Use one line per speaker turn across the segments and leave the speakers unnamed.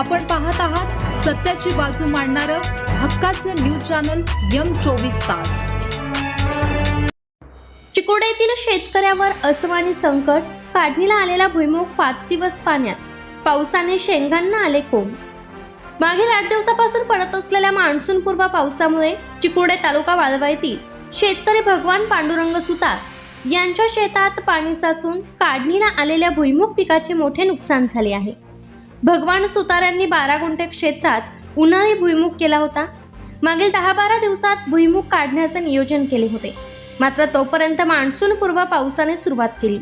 आपण पाहत आहात सत्याची बाजू मांडणारं हक्काचं न्यूज चॅनल यम चोवीस तास.
चिकोडे शेतकऱ्यावर असमानी संकट काढणीला आलेला भुईमुग पाच दिवस पाण्यात. पावसाने शेंगांना आले कोंब. मागील आठ दिवसापासून पडत असलेल्या मान्सूनपूर्व पावसामुळे चिकोडे तालुका वाळवा येथील शेतकरी भगवान पांडुरंग सुतार यांच्या शेतात पाणी साचून काढणीला आलेल्या भुईमुग पिकाचे मोठे नुकसान झाले आहे. भगवान सुतारांनी बारा गुंठे क्षेत्रात उन्हाळी भुईमुग केला होता. मागील दहा बारा दिवसात भुईमुग काढण्याचे नियोजन केले होते. मात्र तोपर्यंत मान्सूनपूर्व पावसाने सुरुवात केली.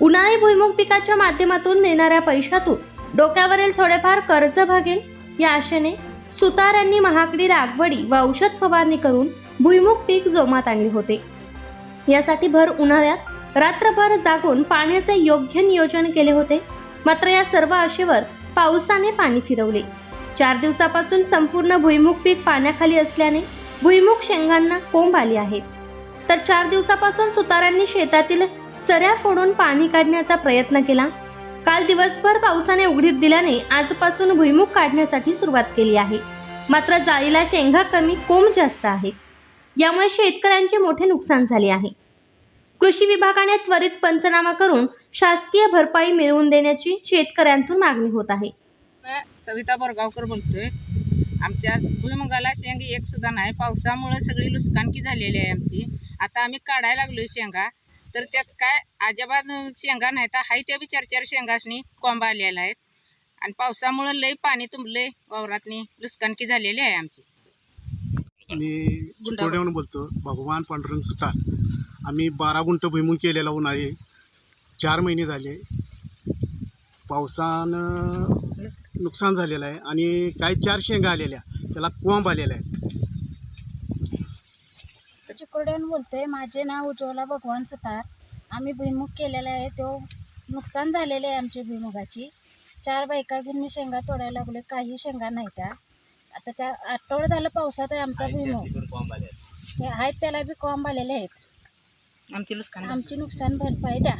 उन्हाळी भुईमुग पिकाच्या माध्यमातून मिळणाऱ्या पैशातून डोक्यावरील थोडेफार कर्ज भागेल. या आशेने सुतारांनी महागडी लागवडी व औषध फवारणी करून भुईमुग पीक जोमात आणले होते. यासाठी भर उन्हाळ्यात रात्रभर जागून पाण्याचे योग्य नियोजन केले होते. मात्र या सर्व आशेवर पावसाने पाणी फिरवले. चार दिवसापासून संपूर्ण भुईमुग पीक पाण्याखाली असल्याने भुईमुग शेंगांना कोंब आली आहेत. तर चार दिवसापासून सुतारांनी शेतातील सऱ्या फोडून पाणी काढण्याचा प्रयत्न केला. काल दिवसभर पावसाने उघडीत दिल्याने आजपासून भुईमुग काढण्यासाठी सुरुवात केली आहे. मात्र जाळीला शेंगा कमी कोंब जास्त आहे. यामुळे शेतकऱ्यांचे मोठे नुकसान झाले आहे. कृषी विभागाने त्वरित पंचनामा करून शासकीय भरपाई मिळवून देण्याची शेतकऱ्यांतून मागणी होत आहे.
सविता बोरगावकर बोलतोय. आमच्या भुईमुगाला शेंग एक सुद्धा नाही. पावसामुळे सगळी लुसकानकी झालेली आहे आमची. आता आम्ही काढायला लागलोय शेंगा. तर त्यात काय अजिबात शेंगा नाही तर हाय त्या बी चार चार शेंगासनी कोंब आलेल्या आहेत. आणि पावसामुळं लई पाणी तुंबले वावरातनी लुसकानकी झालेली आहे आमची.
मी चिकोड्याहून बोलतो भगवान पांडुरंग सुतार आम्ही बारा गुंठ भुईमुग केलेला उन्हाळी. चार महिने झाले. पावसानं नुकसान झालेलं आहे. आणि काही चार शेंगा आलेल्या त्याला कोंब आलेला आहे.
चिकोड्याहून बोलतोय माझे नाव उज्ज्वला भगवान सुतार. आम्ही भुईमुग केलेला आहे. तो नुकसान झालेले आहे आमची भुईमुगाची. चार बायका घेऊन मी शेंगा तोडायला लागले काही शेंगा नाही त्या. आता त्या आठवडा झालं पावसात आहे आमचा भुईमुग. ते आहेत त्याला बी कॉम्ब आलेले आहेत.
आमची लुसकान
आमची नुकसान भरपाई द्या.